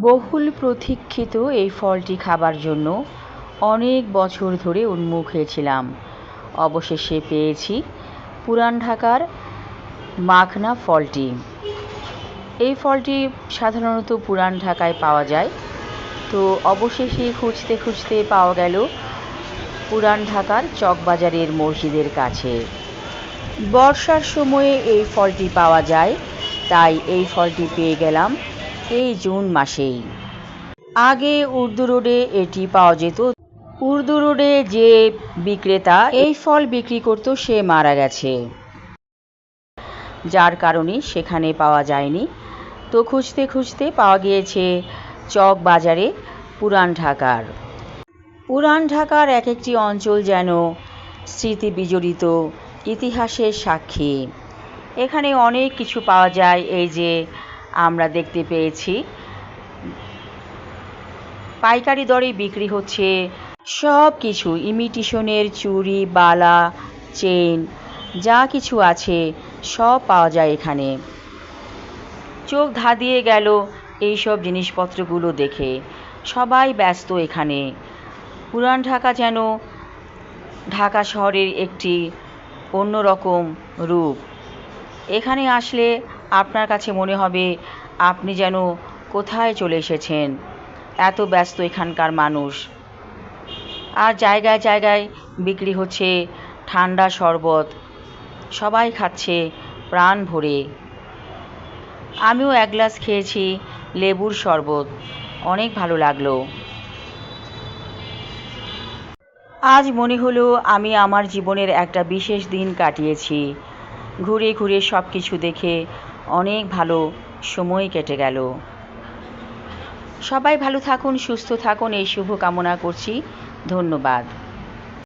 বহুল প্রতীক্ষিত এই ফলটি খাবার জন্য অনেক বছর ধরে উন্মুখ হয়েছিলাম। অবশেষে পেয়েছি পুরান ঢাকার মাখনা ফলটি। এই ফলটি সাধারণত পুরান ঢাকায় পাওয়া যায়। তো অবশেষে খুঁজতে খুঁজতে পাওয়া গেল পুরান ঢাকার চকবাজারের মসজিদের কাছে। বর্ষার সময়ে এই ফলটি পাওয়া যায়, তাই এই ফলটি পেয়ে গেলাম এই জুন মাসেই। আগে উর্দু রোডে এটি পাওয়া যেত। উর্দু রোডে যে বিক্রেতা এই ফল বিক্রি করতো, সে মারা গেছে। যার কারণে সেখানে পাওয়া যায়নি। তো খুঁজতে খুঁজতে পাওয়া গিয়েছে চক বাজারে পুরান ঢাকার। পুরান ঢাকার এক একটি অঞ্চল যেন স্মৃতি বিজড়িত, ইতিহাসের সাক্ষী। এখানে অনেক কিছু পাওয়া যায়। এই যে আমরা দেখতে পেয়েছি। পাইকারি দরে বিক্রি হচ্ছে সব কিছু ইমিটেশনের চুড়ি, বালা চেন যা কিছু আছে, সব পাওয়া যায় এখানে। চোখ ধাঁধিয়ে গেল এইসব জিনিসপত্রগুলো দেখে। সবাই ব্যস্ত এখানে। পুরান ঢাকা যেন ঢাকা শহরের একটি অন্যরকম রূপ। এখানে আসলে আপনার কাছে মনে হবে আপনি যেন কোথায় চলে এসেছেন। এত ব্যস্ত এখানকার মানুষ। আর জায়গায় জায়গায় বিক্রি হচ্ছে ঠান্ডা শরবত। সবাই খাচ্ছে প্রাণ ভরে। আমিও এক গ্লাস খেয়েছি লেবুর শরবত। অনেক ভালো লাগল। আজ মনে হলো আমি আমার জীবনের একটা বিশেষ দিন কাটিয়েছি। ঘুরে ঘুরে সব কিছু দেখে অনেক ভালো সময় কেটে গেল। সবাই ভালো থাকুন, সুস্থ থাকুন, এই শুভ কামনা করছি। ধন্যবাদ।